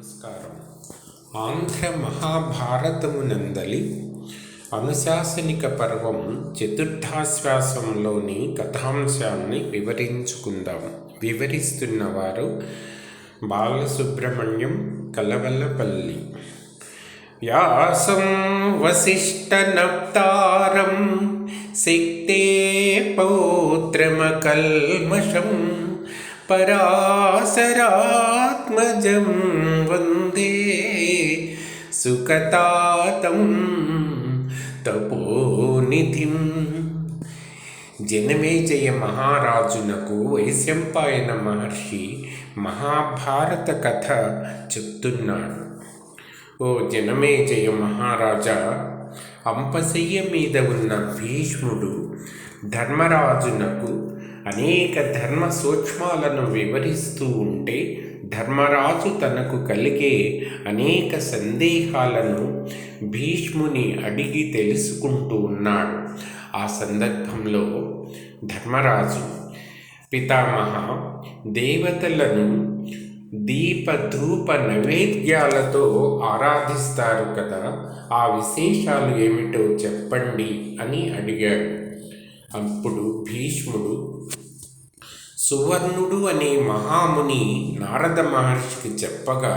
నమస్కారం. ఆంధ్ర మహాభారతమునందలి అనుశాసనిక పర్వం చతుర్థాశ్వాసంలోని కథాంశాన్ని వివరించుకుందాం. వివరిస్తున్నవారు బాలసుబ్రహ్మణ్యం కలవల్లపల్లి. వ్యాసం వసిష్ఠనప్తారం శక్తే పౌత్రమకల్మషం పరాశరాత్మజం వందే. సుఖతాతం తపోనిధిం. జనమేజయ మహారాజునకు వైశంపాయన మహర్షి మహాభారత కథ చెప్తున్నాడు. ఓ జనమేజయ మహారాజా అంపశయ్య మీద ఉన్న భీష్ముడు ధర్మరాజునకు అనేక ధర్మ సూక్ష్మాలను వివరిస్తూ ఉంటే ధర్మరాజు తనకు కలిగే అనేక సందేహాలను భీష్ముని అడిగి తెలుసుకుంటూ ఉన్నాడు. ఆ సందర్భంలో ధర్మరాజు పితామహ దేవతలను దీప ధూప నైవేద్యాలతో ఆరాధిస్తారు కదా ఆ విశేషాలు ఏమిటో చెప్పండి అని అడిగాడు. అప్పుడు భీష్ముడు సువర్ణుడు అనే మహాముని నారద మహర్షికి చెప్పగా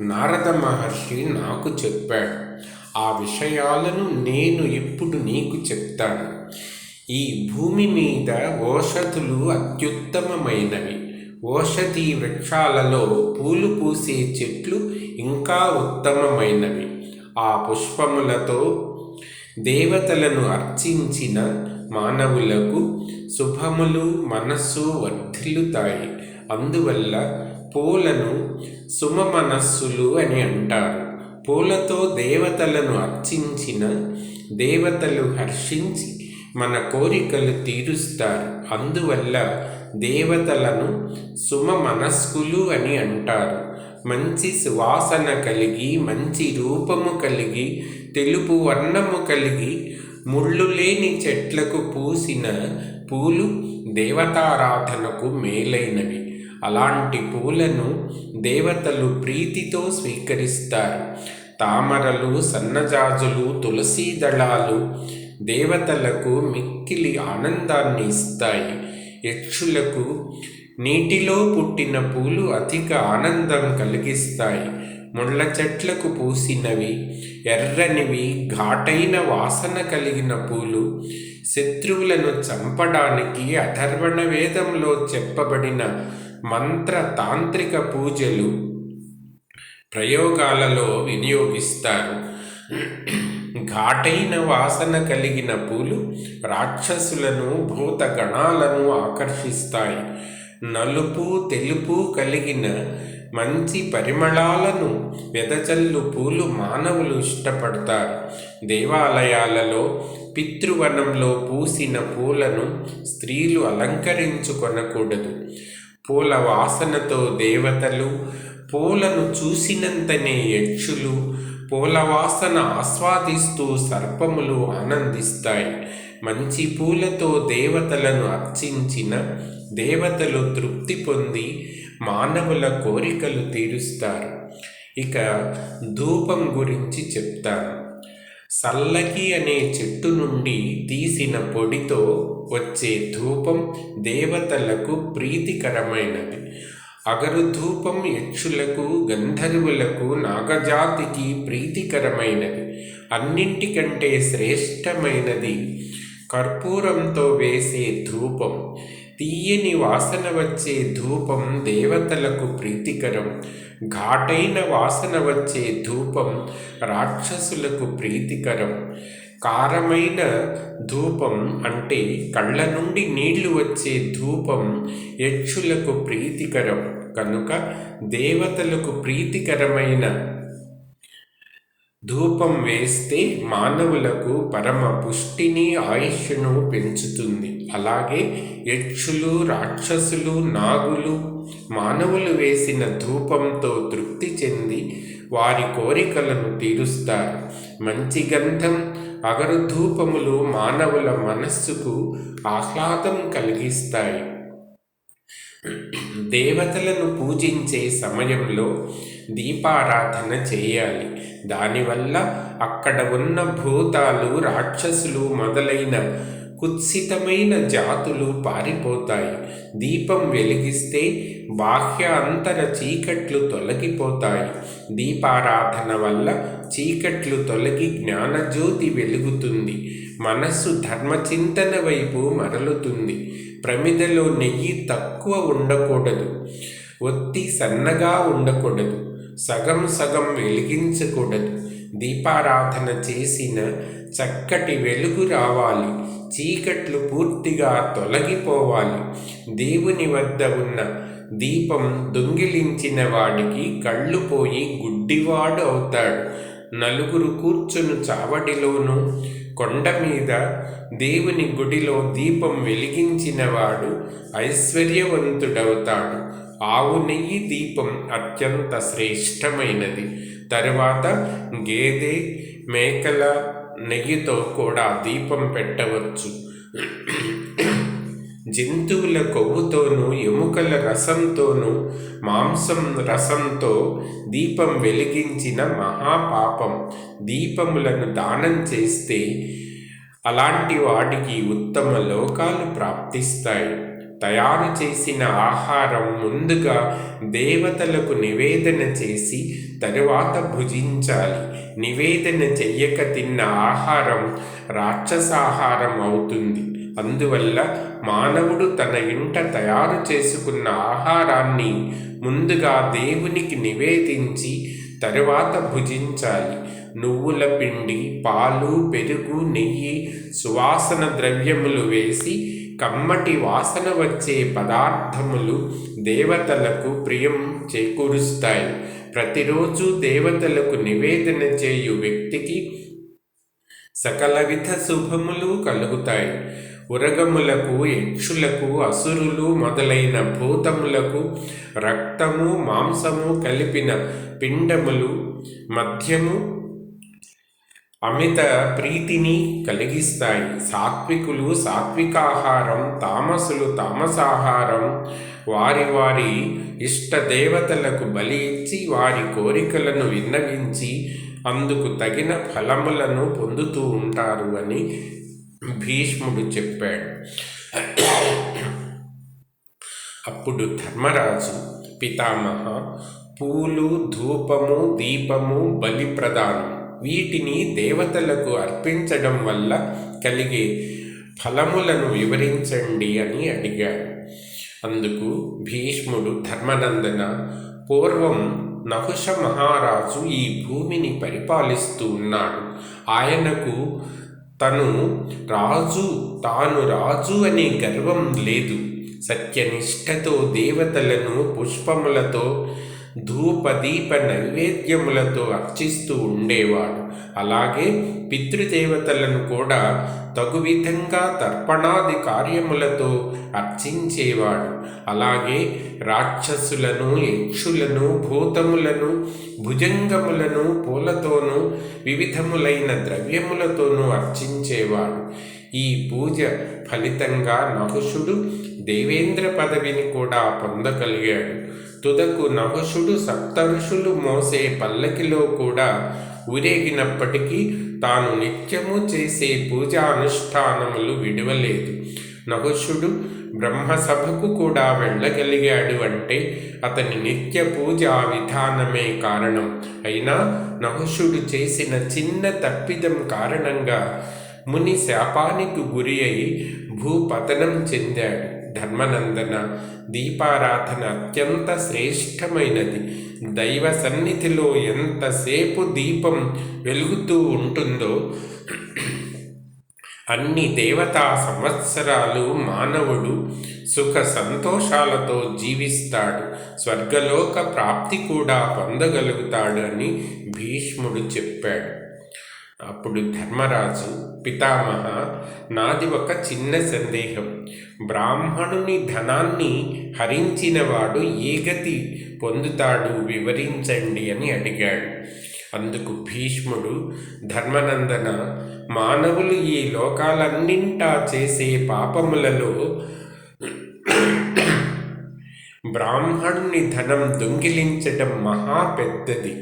నారద మహర్షి నాకు చెప్పాడు ఆ విషయాలను నేను ఇప్పుడు నీకు చెప్తాను. ఈ భూమి మీద ఓషధులు అత్యుత్తమమైనవి. ఓషధి వృక్షాలలో పూలు పూసే చెట్లు ఇంకా ఉత్తమమైనవి. ఆ పుష్పములతో దేవతలను అర్చించిన మానవులకు శుభములు మనస్సు వర్ధిల్లుతాయి. అందువల్ల పూలను సుమ మనస్సులు అని అంటారు. పూలతో దేవతలను అర్చించిన దేవతలు హర్షించి మన కోరికలు తీరుస్తారు. అందువల్ల దేవతలను సుమమనస్కులు అని అంటారు. మంచి సువాసన కలిగి మంచి రూపము కలిగి తెలుపు వర్ణము కలిగి ముళ్ళు లేని చెట్లకు పూసిన పూలు దేవతారాధనకు మేలైనవి. అలాంటి పూలను దేవతలు ప్రీతితో స్వీకరిస్తారు. తామరలు సన్నజాజులు తులసీ దళాలు దేవతలకు మిక్కిలి ఆనందాన్ని ఇస్తాయి. యక్షులకు నీటిలో పుట్టిన పూలు అధిక ఆనందం కలిగిస్తాయి. ముళ్ళ చెట్లకు పూసినవి ఎర్రనివి ఘాటైన వాసన కలిగిన పూలు శత్రువులను చంపడానికి అధర్వణ వేదంలో చెప్పబడిన మంత్ర తాంత్రిక పూజలు ప్రయోగాలలో వినియోగిస్తారు. ఘాటైన వాసన కలిగిన పూలు రాక్షసులను భూత గణాలను ఆకర్షిస్తాయి. నలుపు తెలుపు కలిగిన మంచి పరిమళాలను వెదజల్లు పూలు మానవులు ఇష్టపడతారు. దేవాలయాలలో పితృవనంలో పూసిన పూలను స్త్రీలు అలంకరించుకొనకూడదు. పూల వాసనతో దేవతలు పూలను చూసినంతనే యక్షులు పూల వాసన ఆస్వాదిస్తూ సర్పములు ఆనందిస్తాయి. మంచి పూలతో దేవతలను అర్చించిన దేవతలు తృప్తి పొంది మానవుల కోరికలు తీరుస్తారు. ఇక ధూపం గురించి చెప్తాను. సల్లకి అనే చెట్టు నుండి తీసిన పొడితో వచ్చే ధూపం దేవతలకు ప్రీతికరమైనది. అగరు ధూపం యక్షులకు గంధర్వులకు నాగజాతికి ప్రీతికరమైనది. అన్నింటికంటే శ్రేష్టమైనది కర్పూరంతో వేసే ధూపం. తీయని వాసన వచ్చే ధూపం దేవతలకు ప్రీతికరం. ఘాటైన వాసన వచ్చే ధూపం రాక్షసులకు ప్రీతికరం. కారమైన ధూపం అంటే కళ్ళ నుండి నీళ్ళు వచ్చే ధూపం యక్షులకు ప్రీతికరం. కనుక దేవతలకు ప్రీతికరమైన ధూపం వేస్తే మానవులకు పరమ పుష్టిని ఆయుష్ను పెంచుతుంది. అలాగే యక్షులు రాక్షసులు నాగులు మానవులు వేసిన ధూపంతో తృప్తి చెంది వారి కోరికలను తీరుస్తారు. మంచి గంధం అగరు ధూపములు మానవుల మనస్సుకు ఆహ్లాదం కలిగిస్తాయి. దేవతలను పూజించే సమయంలో దీపారాధన చేయాలి. దానివల్ల అక్కడ ఉన్న భూతాలు రాక్షసులు మొదలైన కుత్సితమైన జాతులు పారిపోతాయి. దీపం వెలిగిస్తే బాహ్య అంతర చీకట్లు తొలగిపోతాయి. దీపారాధన వల్ల చీకట్లు తొలగి జ్ఞానజ్యోతి వెలుగుతుంది. మనస్సు ధర్మచింతన వైపు మరలుతుంది. ప్రమిదలో నెయ్యి తక్కువ ఉండకూడదు. ఒత్తి సన్నగా ఉండకూడదు. సగం సగం వెలిగించకూడదు. దీపారాధన చేసిన చక్కటి వెలుగు రావాలి. చీకట్లు పూర్తిగా తొలగిపోవాలి. దేవుని వద్ద ఉన్న దీపం దొంగిలించిన వాడికి కళ్ళు పోయి గుడ్డివాడు అవుతాడు. నలుగురు కూర్చును చావడిలోనూ కొండ మీద దేవుని గుడిలో దీపం వెలిగించినవాడు ఐశ్వర్యవంతుడవుతాడు. ఆవు నెయ్యి దీపం అత్యంత శ్రేష్టమైనది. తరువాత గేదె మేకల నెయ్యితో కూడా దీపం పెట్టవచ్చు. జంతువుల కొవ్వుతోనూ ఎముకల రసంతోనూ మాంసం రసంతో దీపం వెలిగించిన మహాపాపం. దీపములను దానం చేస్తే అలాంటి వాటికి ఉత్తమ లోకాలు ప్రాప్తిస్తాయి. తయారు చేసిన ఆహారం ముందుగా దేవతలకు నివేదన చేసి తరువాత భుజించాలి. నివేదన చెయ్యక తిన్న ఆహారం రాక్షసాహారం అవుతుంది. అందువల్ల మానవుడు తన ఇంట తయారు చేసుకున్న ఆహారాన్ని ముందుగా దేవునికి నివేదించి తరువాత భుజించాలి. నువ్వుల పిండి పాలు పెరుగు నెయ్యి సువాసన ద్రవ్యములు వేసి కమ్మటి వాసన వచ్చే పదార్థములు దేవతలకు ప్రియం చేకూరుస్తాయి. ప్రతిరోజు దేవతలకు నివేదన చేయు వ్యక్తికి సకలవిధ శుభములు కలుగుతాయి. ఉరగములకు యక్షులకు అసురులు మొదలైన భూతములకు రక్తము మాంసము కలిపిన పిండములు మద్యము అమిత ప్రీతిని కలిగిస్తాయి. సాత్వికులు సాత్వికాహారం తామసులు తామసాహారం. వారి వారి ఇష్ట దేవతలకు బలి ఇచ్చి వారి కోరికలను విన్నవించి అందుకు తగిన ఫలములను పొందుతూ ఉంటారు అని భీష్ముడు చెప్పాడు. అప్పుడు ధర్మరాజు పితామహ పూలు ధూపము దీపము బలి ప్రదానం వీటిని దేవతలకు అర్పించడం వల్ల కలిగే ఫలములను వివరించండి అని అడిగాడు. అందుకు భీష్ముడు ధర్మనందన పూర్వం నహుష మహారాజు ఈ భూమిని పరిపాలిస్తూ ఉన్నాడు. ఆయనకు తను రాజు తాను రాజు అనే గర్వం లేదు. సత్యనిష్టతో దేవతలను పుష్పములతో ధూపదీప నైవేద్యములతో అర్చిస్తూ ఉండేవాడు. అలాగే పితృదేవతలను కూడా తగు విధంగా తర్పణాది కార్యములతో అర్చించేవాడు. అలాగే రాక్షసులను యక్షులను భూతములను భుజంగములను పూలతో వివిధములైన ద్రవ్యములతోనూ అర్చించేవాడు. ఈ పూజ ఫలితంగా నహుషుడు దేవేంద్ర పదవిని కూడా పొందగలిగాడు. తుదకు నహుషుడు సప్తఋషులు మోసే పల్లకిలో కూడా ఊరేగినప్పటికీ తాను నిత్యము చేసే పూజా అనుష్ఠానములు విడవలేదు. నహుషుడు బ్రహ్మసభకు కూడా వెళ్ళగలిగాడు అంటే అతని నిత్య పూజా విధానమే కారణం. అయినా నహుషుడు చేసిన చిన్న తప్పిదం కారణంగా ముని శాపానికి గురి అయి భూపతనం చెందాడు. ధర్మనందన దీపారాధన అత్యంత శ్రేష్టమైనది. దైవ సన్నిధిలో ఎంతసేపు దీపం వెలుగుతూ ఉంటుందో అన్ని దేవతా సంవత్సరాలు మానవుడు సుఖ సంతోషాలతో జీవిస్తాడు. స్వర్గలోక ప్రాప్తి కూడా పొందగలుగుతాడు అని భీష్ముడు చెప్పాడు. అప్పుడు ధర్మరాజు పితామహ నాది ఒక చిన్న సందేహం. బ్రాహ్మణుని ధనాన్ని హరించినవాడు ఏ గతి పొందుతాడు వివరించండి అని అడిగాడు. అందుకు భీష్ముడు ధర్మనందన మానవులు ఈ లోకాలన్నింటా చేసే పాపములలో బ్రాహ్మణుని ధనం దొంగిలించటం మహా పెద్దది.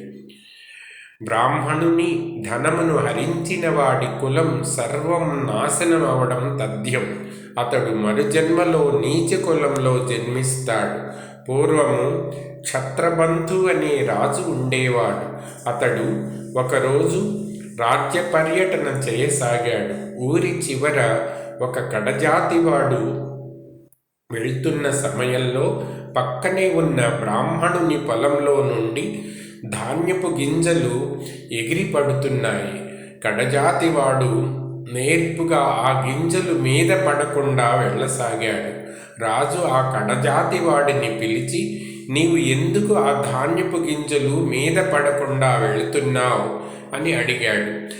బ్రాహ్మణుని ధనమును హరించిన వాడి కులం సర్వం నాశనం అవడం తథ్యం. అతడు మరుజన్మలో నీచ కులంలో జన్మిస్తాడు. పూర్వము ఛత్రబంధు అనే రాజు ఉండేవాడు. అతడు ఒకరోజు రాజ్య పర్యటన చేయసాగాడు. ఊరి చివర ఒక కడజాతివాడు వెళ్తున్న సమయంలో పక్కనే ఉన్న బ్రాహ్మణుని పొలంలో నుండి ధాన్యపు గింజలు ఎగిరి పడుతున్నాయి. కడజాతివాడు నేర్పుగా ఆ గింజలు మీద పడకుండా వెళ్ళసాగాడు. రాజు ఆ కడజాతి వాడిని పిలిచి నీవు ఎందుకు ఆ ధాన్యపు గింజలు మీద పడకుండా వెళుతున్నావు? అని అడిగాడు.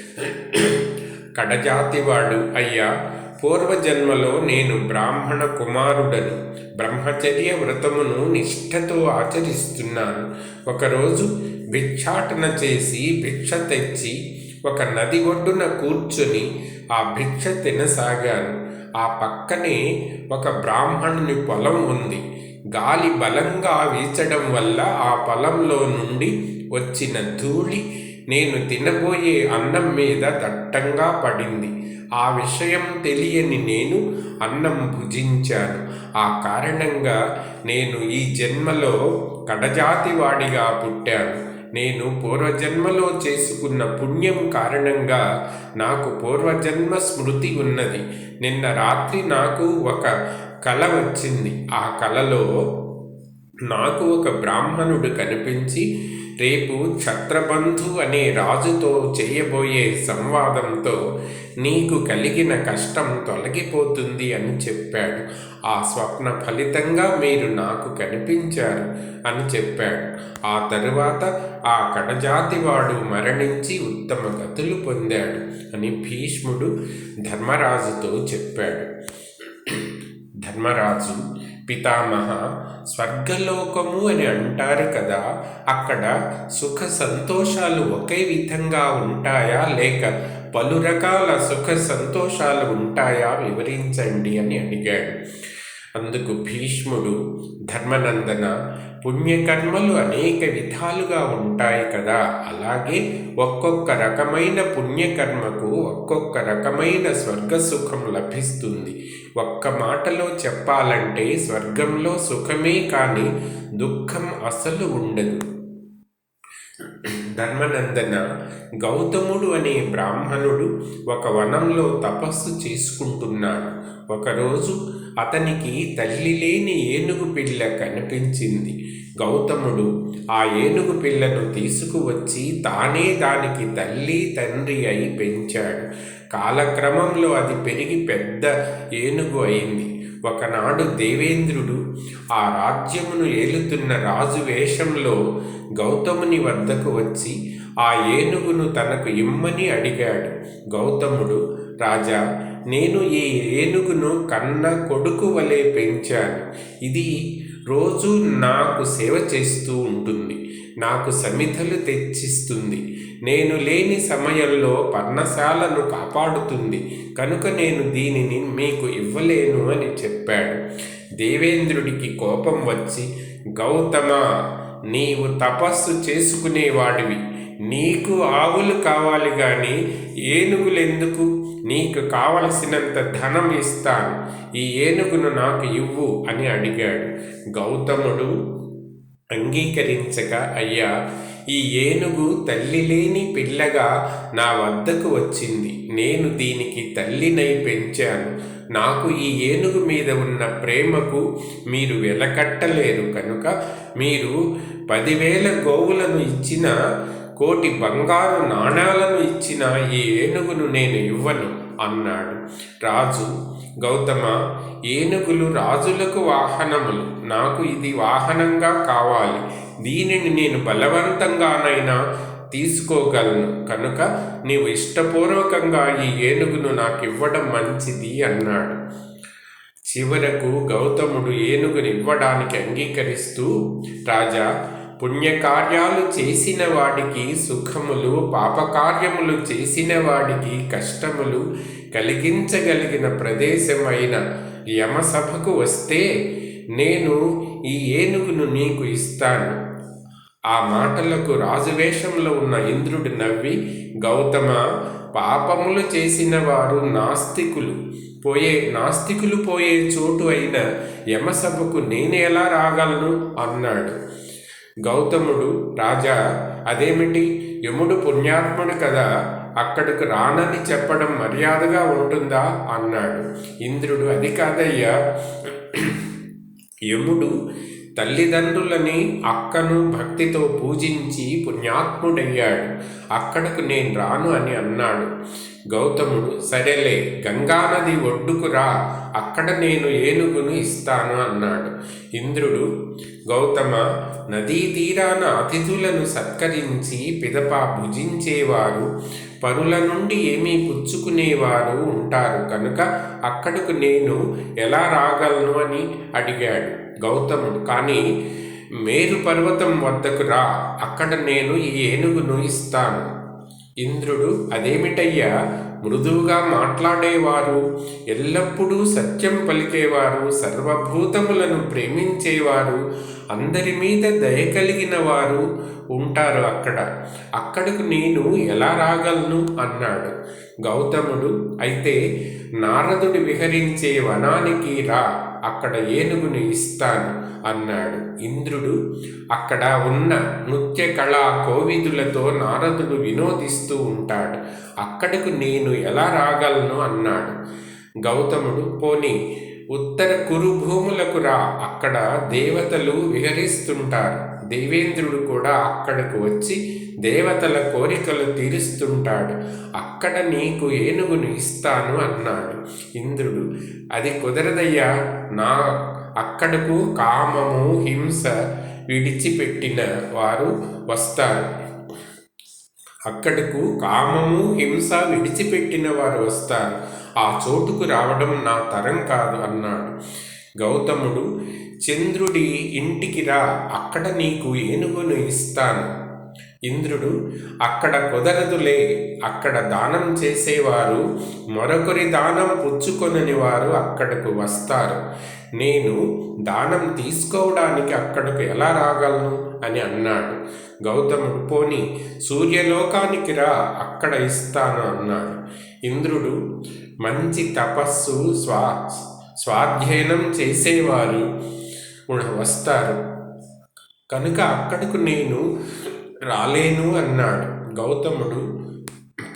కడజాతివాడు అయ్యా పూర్వజన్మలో నేను బ్రాహ్మణ కుమారుడను బ్రహ్మచర్య వ్రతమును నిష్ఠతో ఆచరిస్తున్నాను. ఒకరోజు భిక్షాటన చేసి భిక్ష తెచ్చి ఒక నది ఒడ్డున కూర్చొని ఆ భిక్ష తినసాగాను. ఆ పక్కనే ఒక బ్రాహ్మణుని పొలం ఉంది. గాలి బలంగా వీచడం వల్ల ఆ పొలంలో నుండి వచ్చిన ధూళి నేను తినబోయే అన్నం మీద దట్టంగా పడింది. ఆ విషయం తెలియని నేను అన్నం భుజించాను. ఆ కారణంగా నేను ఈ జన్మలో కడజాతివాడిగా పుట్టాను. నేను పూర్వజన్మలో చేసుకున్న పుణ్యం కారణంగా నాకు పూర్వజన్మ స్మృతి ఉన్నది. నిన్న రాత్రి నాకు ఒక కల వచ్చింది. ఆ కలలో నాకు ఒక బ్రాహ్మణుడు కనిపించి రేపు ఛత్రబంధు అనే రాజుతో చేయబోయే సంవాదంతో నీకు కలిగిన కష్టం తొలగిపోతుంది అని చెప్పాడు. ఆ స్వప్న ఫలితంగా మీరు నాకు కనిపించారు అని చెప్పాడు. ఆ తరువాత ఆ కడజాతివాడు మరణించి ఉత్తమ గతులు పొందాడు అని భీష్ముడు ధర్మరాజుతో చెప్పాడు. ధర్మరాజు పితామహ స్వర్గలోకము అని అంటారు కదా అక్కడ సుఖ సంతోషాలు ఒకే విధంగా ఉంటాయా? లేక పలు రకాల సుఖ సంతోషాలు ఉంటాయా? వివరించండి అని అడిగాడు. అందుకు భీష్ముడు ధర్మనందన పుణ్యకర్మలు అనేక విధాలుగా ఉంటాయి కదా. అలాగే ఒక్కొక్క రకమైన పుణ్యకర్మకు ఒక్కొక్క రకమైన స్వర్గ సుఖం లభిస్తుంది. ఒక్క మాటలో చెప్పాలంటే స్వర్గంలో సుఖమే కానీ దుఃఖం అసలు ఉండదు. ధర్మనందన గౌతముడు అనే బ్రాహ్మణుడు ఒక వనంలో తపస్సు చేసుకుంటున్నాడు. ఒకరోజు అతనికి తల్లి లేని ఏనుగు పిల్ల కనిపించింది. గౌతముడు ఆ ఏనుగు పిల్లను తీసుకువచ్చి తానే దానికి తల్లి తండ్రి అయి పెంచాడు. కాలక్రమంలో అది పెరిగి పెద్ద ఏనుగు అయింది. ఒకనాడు దేవేంద్రుడు ఆ రాజ్యమును ఏలుతున్న రాజు వేషంలో గౌతముని వద్దకు వచ్చి ఆ ఏనుగును తనకు ఇమ్మని అడిగాడు. గౌతముడు రాజా నేను ఈ ఏనుగును కన్న కొడుకు వలె పెంచాను. ఇది రోజు నాకు సేవ చేస్తూ ఉంటుంది. నాకు సమిధలు తెచ్చిస్తుంది. నేను లేని సమయంలో పర్ణశాలను కాపాడుతుంది. కనుక నేను దీనిని మీకు ఇవ్వలేను అని చెప్పాడు. దేవేంద్రుడికి కోపం వచ్చి గౌతమ నీవు తపస్సు చేసుకునేవాడివి. నీకు ఆవులు కావాలి కానీ ఏనుగులెందుకు? నీకు కావలసినంత ధనం ఇస్తాను. ఈ ఏనుగును నాకు ఇవ్వు అని అడిగాడు. గౌతముడు అంగీకరించక అయ్యా ఈ ఏనుగు తల్లి లేని పిల్లగా నా వద్దకు వచ్చింది. నేను దీనికి తల్లినై పెంచాను. నాకు ఈ ఏనుగు మీద ఉన్న ప్రేమకు మీరు వెలకట్టలేరు కనుక మీరు పదివేల గోవులను ఇచ్చిన కోటి బంగారు నాణాలను ఇచ్చిన ఈ ఏనుగును నేను ఇవ్వను అన్నాడు. రాజు గౌతమ ఏనుగులు రాజులకు వాహనములు. నాకు ఇది వాహనంగా కావాలి. దీనిని నేను బలవంతంగానైనా తీసుకోగలను. కనుక నీవు ఇష్టపూర్వకంగా ఈ ఏనుగును నాకు ఇవ్వడం మంచిది అన్నాడు. చివరకు గౌతముడు ఏనుగుని ఇవ్వడానికి అంగీకరిస్తూ రాజా పుణ్యకార్యాలు చేసిన వాడికి సుఖములు పాపకార్యములు చేసిన వాడికి కష్టములు కలిగించగలిగిన ప్రదేశమైన యమసభకు వస్తే నేను ఈ ఏనుగును నీకు ఇస్తాను. ఆ మాటలకు రాజువేషంలో ఉన్న ఇంద్రుడు నవ్వి గౌతమ పాపములు చేసిన వారు నాస్తికులు. పోయే నాస్తికులు పోయే చోటు అయిన యమసభకు నేను ఎలా రాగలను? అన్నాడు. గౌతముడు రాజా అదేమిటి? యముడు పుణ్యాత్ముడు కదా. అక్కడికి రానని చెప్పడం మర్యాదగా ఉంటుందా? అన్నాడు. ఇంద్రుడు అది కాదయ్యా. యముడు తల్లిదండ్రులని అక్కను భక్తితో పూజించి పుణ్యాత్ముడయ్యాడు. అక్కడకు నేను రాను అని అన్నాడు. గౌతముడు సరేలే గంగానది ఒడ్డుకు రా. అక్కడ నేను ఏనుగును ఇస్తాను అన్నాడు. ఇంద్రుడు గౌతమ నదీ తీరాన అతిథులను సత్కరించి పిదప భుజించేవారు పరుల నుండి ఏమీ పుచ్చుకునేవారు ఉంటారు కనుక అక్కడకు నేను ఎలా రాగలను అని అడిగాడు గౌతముడు కానీ మేరు పర్వతం వద్దకు రా అక్కడ నేను ఈ ఏనుగును ఇస్తాను. ఇంద్రుడు అదేమిటయ్యా మృదువుగా మాట్లాడేవారు? ఎల్లప్పుడూ సత్యం పలికేవారు సర్వభూతములను ప్రేమించేవారు? అందరి మీద దయ కలిగిన వారు ఉంటారు అక్కడ. అక్కడకు నేను ఎలా రాగలను? అన్నాడు. గౌతముడు అయితే నారదుడు విహరించే వనానికి రా అక్కడ ఏనుగును ఇస్తాను అన్నాడు. ఇంద్రుడు అక్కడ ఉన్న నృత్య కళా కోవిదులతో నారదుడు వినోదిస్తూ ఉంటాడు. అక్కడకు నేను ఎలా రాగలను? అన్నాడు. గౌతముడు పోనీ ఉత్తర కురుభూములకు రా. అక్కడ దేవతలు విహరిస్తుంటారు. దేవేంద్రుడు కూడా అక్కడకు వచ్చి దేవతల కోరికలు తీరుస్తుంటాడు. అక్కడ నీకు ఏనుగును ఇస్తాను అన్నాడు. ఇంద్రుడు అది కుదరదయ్యా. నా అక్కడకు కామము హింస విడిచిపెట్టిన వారు వస్తారు. అక్కడకు కామము హింస విడిచిపెట్టిన వారు వస్తారు. ఆ చోటుకు రావడం నా తరం కాదు అన్నాడు. గౌతముడు చంద్రుడి ఇంటికి రా అక్కడ నీకు ఏనుగును ఇస్తాను. ఇంద్రుడు అక్కడ కుదరదులే అక్కడ దానం చేసేవారు మరొకరి దానం పుచ్చుకొనని వారు అక్కడకు వస్తారు. నేను దానం తీసుకోవడానికి అక్కడకు ఎలా రాగలను? అని అన్నాడు. గౌతముడు పోని సూర్యలోకానికి రా అక్కడ ఇస్తాను అన్నాడు. ఇంద్రుడు మంచి తపస్సు స్వా స్వాధ్యయనం చేసేవారు. వస్తారు. కనుక అక్కడకు నేను రాలేను అన్నాడు గౌతముడు.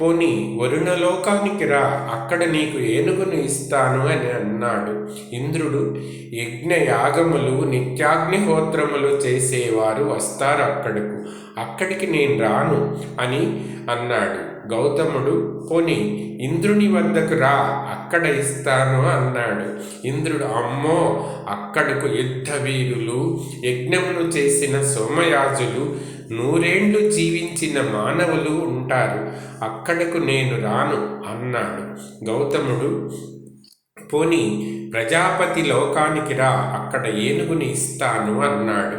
పోని వరుణలోకానికి రా అక్కడ నీకు ఏనుగును ఇస్తాను అని అన్నాడు. ఇంద్రుడు యజ్ఞ యాగములు నిత్యాగ్నిహోత్రములు చేసేవారు వస్తారు అక్కడకు. అక్కడికి నేను రాను అని అన్నాడు. గౌతముడు పోని ఇంద్రుని వద్దకు రా అక్కడ ఇస్తాను అన్నాడు. ఇంద్రుడు అమ్మో అక్కడకు యుద్ధ వీరులు చేసిన సోమయాజులు నూరేండ్లు జీవించిన మానవులు ఉంటారు. అక్కడకు నేను రాను అన్నాడు. గౌతముడు పోని ప్రజాపతి లోకానికి రా అక్కడ ఏనుగుని ఇస్తాను అన్నాడు.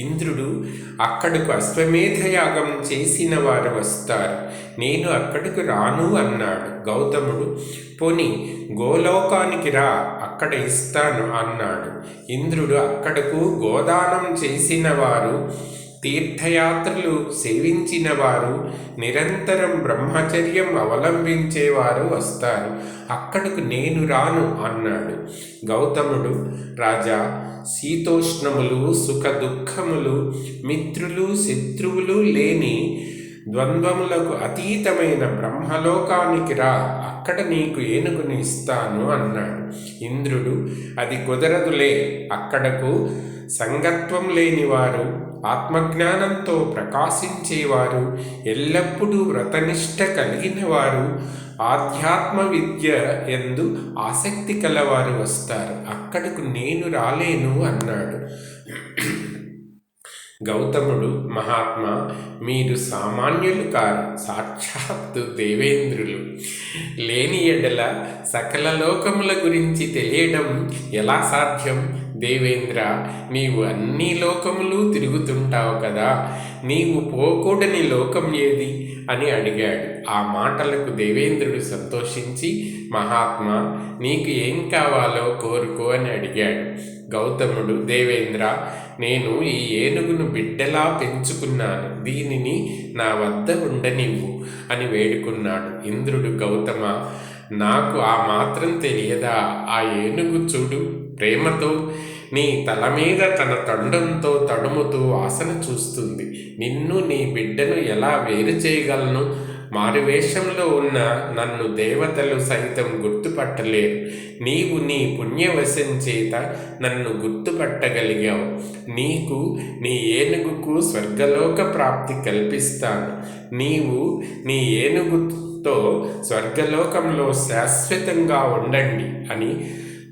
ఇంద్రుడు అక్కడకు అశ్వమేధయాగం చేసిన వారు వస్తారు. నేను అక్కడికి రాను అన్నాడు గౌతముడు. పోని గోలోకానికి రా అక్కడ ఇస్తాను అన్నాడు. ఇంద్రుడు అక్కడకు గోదానం చేసిన వారు తీర్థయాత్రలు సేవించిన వారు నిరంతరం బ్రహ్మచర్యం అవలంబించేవారు వస్తారు. అక్కడకు నేను రాను అన్నాడు గౌతముడు. రాజా శీతోష్ణములు సుఖ దుఃఖములు మిత్రులు శత్రువులు లేని ద్వంద్వములకు అతీతమైన బ్రహ్మలోకానికి రా అక్కడ నీకు ఏనుగుని ఇస్తాను అన్నాడు. ఇంద్రుడు అది కుదరదులే అక్కడకు సంగత్వం లేనివారు ఆత్మజ్ఞానంతో ప్రకాశించేవారు ఎల్లప్పుడూ వ్రతనిష్ట కలిగిన వారు ఆధ్యాత్మ విద్య ఎందు ఆసక్తి కలవారు వస్తారు. అక్కడకు నేను రాలేను అన్నాడు. గౌతముడు మహాత్మ మీరు సామాన్యులు కారు సాక్షాత్తు దేవేంద్రులు. లేని ఎడల సకల లోకముల గురించి తెలియడం ఎలా సాధ్యం? దేవేంద్ర నీవు అన్ని లోకములు తిరుగుతుంటావు కదా నీవు పోకూడని లోకం ఏది? అని అడిగాడు. ఆ మాటలకు దేవేంద్రుడు సంతోషించి మహాత్మ నీకు ఏం కావాలో కోరుకో అని అడిగాడు. గౌతముడు దేవేంద్ర నేను ఈ ఏనుగును బిడ్డలా పెంచుకున్నాను. దీనిని నా వద్ద ఉండనివ్వు అని వేడుకున్నాడు ఇంద్రుడు గౌతమ. నాకు ఆ మాత్రం తెలియదా? ఆ ఏనుగు చూడు ప్రేమతో నీ తల మీద తన తొండంతో తడుముతూ వాసన చూస్తుంది. నిన్ను నీ బిడ్డను ఎలా వేరు చేయగలను? మారువేషంలో ఉన్న నన్ను దేవతలు సైతం గుర్తుపట్టలేరు. నీవు నీ పుణ్యవశం చేత నన్ను గుర్తుపట్టగలిగావు. నీకు నీ ఏనుగుకు స్వర్గలోక ప్రాప్తి కల్పిస్తాను. నీవు నీ ఏనుగుతో స్వర్గలోకంలో శాశ్వతంగా ఉండండి అని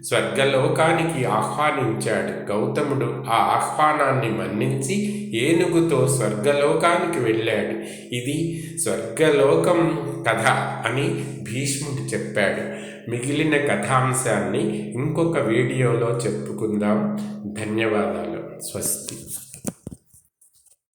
స్వర్గలోకానికి ఆహ్వానించాడు. గౌతముడు ఆ ఆహ్వానాన్ని మన్నించి ఏనుగుతో స్వర్గలోకానికి వెళ్ళాడు. ఇది స్వర్గలోకం కథ అని భీష్ముడు చెప్పాడు. మిగిలిన కథాంశాన్ని ఇంకొక వీడియోలో చెప్పుకుందాం. ధన్యవాదాలు. స్వస్తి.